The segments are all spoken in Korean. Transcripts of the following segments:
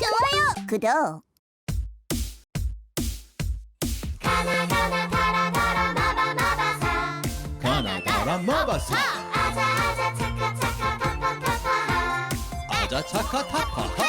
좋아요. 구독. 가나 가나 가라 가라 마바 마바사. 아자 아자 차카 차카 파파 파파. 아자 차카 타파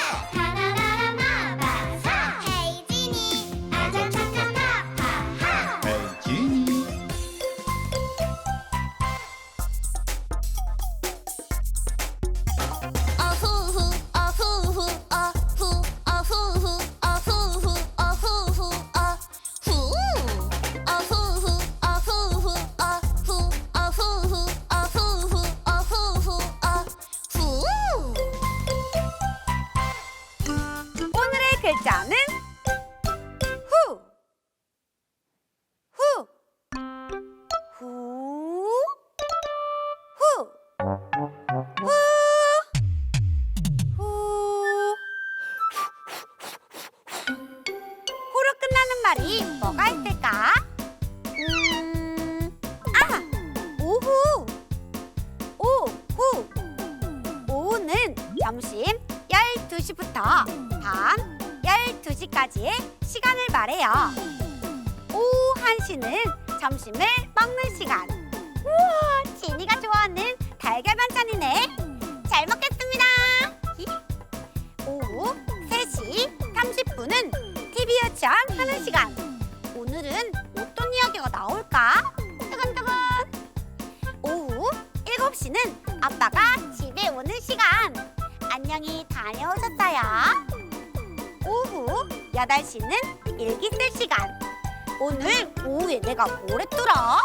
글자는 후. 후. 후. 후. 후. 후. 후로 끝나는 말이 뭐가 있을까? 음. 아! 오후. 오후. 오후는 점심 12시부터 밤 12시까지의 시간을 말해요. 오후 1시는 점심을 먹는 시간. 우와, 지니가 좋아하는 달걀 반찬이네. 잘 먹겠습니다. 히. 오후 3시 30분은 TV 요청 하는 시간. 오늘은 어떤 이야기가 나올까? 뜨근뜨근. 오후 7시는 아빠가 집에 오는 시간. 안녕히 다녀오셨어요. 오후 8시는 일기 쓸 시간. 오늘 오후에 내가 뭘 했더라?